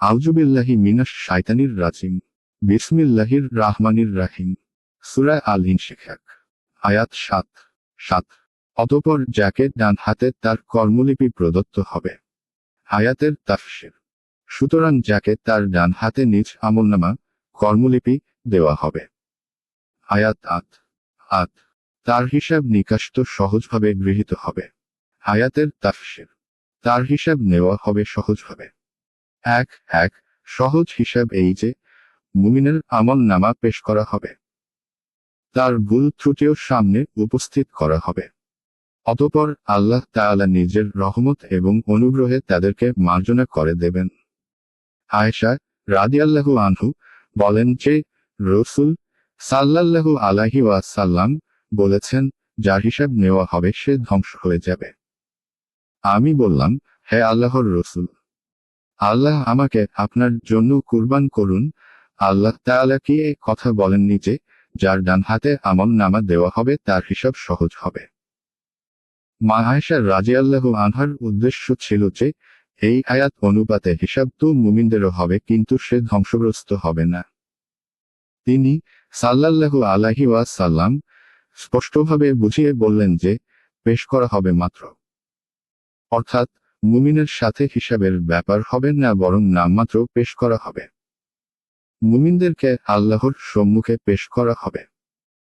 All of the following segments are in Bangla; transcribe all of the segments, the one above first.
আউজুবিল্লাহি মিনাস শাইতানির রাজিম। বিসমিল্লাহির রাহমানির রাহিম। সুরায় আল ইনশিখাক আয়াত সাত। সাত। অতপর যাকে ডান হাতে তার কর্মলিপি প্রদত্ত হবে। আয়াতের তাফসির। সুতরাং যাকে তার ডান হাতে নিজ আমলনামা, কর্মলিপি দেওয়া হবে। আয়াত আত আত তার হিসাব নিকাশ তো সহজভাবে গৃহীত হবে। আয়াতের তাফসির। তার হিসাব নেওয়া হবে সহজভাবে। এক এক, সহজ হিসাব এই যে, মুমিনের আমল নামা পেশ করা হবে। তার ভুল ত্রুটিও সামনে উপস্থিত করা হবে। অতপর আল্লাহ তাআলা নিজের রহমত এবং অনুগ্রহে তাদেরকে মার্জনা করে দেবেন। আয়েশা রাদিয়াল্লাহু আনহু বলেন যে, রসুল সাল্লাল্লাহু আলাহি ওয়াসাল্লাম বলেছেন, যার হিসাব নেওয়া হবে সে ধ্বংস হয়ে যাবে। আমি বললাম, হে আল্লাহর রসুল আল্লাহ আমাকে আপনার জন্য কুরবান করুন। আল্লাহ তাআলা কি এ কথা বলেননি যে, যার ডান হাতে আমল নামা দেওয়া হবে, তার হিসাব সহজ হবে। মা আয়েশা রাজিয়াল্লাহু আনহার উদ্দেশ্য ছিল যে, এই আয়াত অনুপাতে হিসাব তো মুমিনদেরও হবে, কিন্তু সে ধ্বংসগ্রস্ত হবে না। তিনি সাল্লাল্লাহু আলাহি ওয়াসাল্লাম স্পষ্টভাবে বুঝিয়ে বললেন যে, পেশ করা হবে মাত্র। অর্থাৎ মুমিনের সাথে হিসাবের ব্যাপার হবে না বরং নামমাত্র পেশ করা হবে। মুমিনদেরকে আল্লাহর সম্মুখে পেশ করা হবে।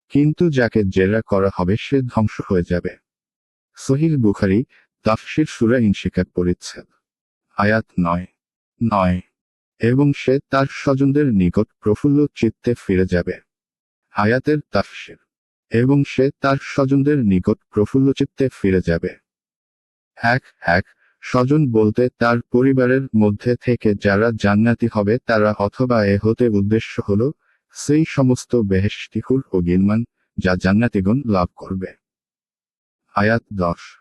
কিন্তু যাকে জেরা করা হবে সে ধ্বংস হয়ে যাবে। সহিল বুখারি, তাফসির সুরা ইনশিকার পরিচ্ছেদ আয়াত নয় নয়। এবং সে তার স্বজনদের নিকট প্রফুল্ল চিত্তে ফিরে যাবে। আয়াতের তাফসির। এবং সে তার স্বজনদের নিকট প্রফুল্ল চিত্তে ফিরে যাবে। এক এক। স্বজন বলতে তার পরিবারের মধ্যে থেকে যারা জান্নাতি হবে, তারা অথবা এ হতে উদ্দেশ্য হল সেই সমস্ত বেহেশতিহুর ও গিলমান যা জান্নাতিগণ লাভ করবে। আয়াত দশ।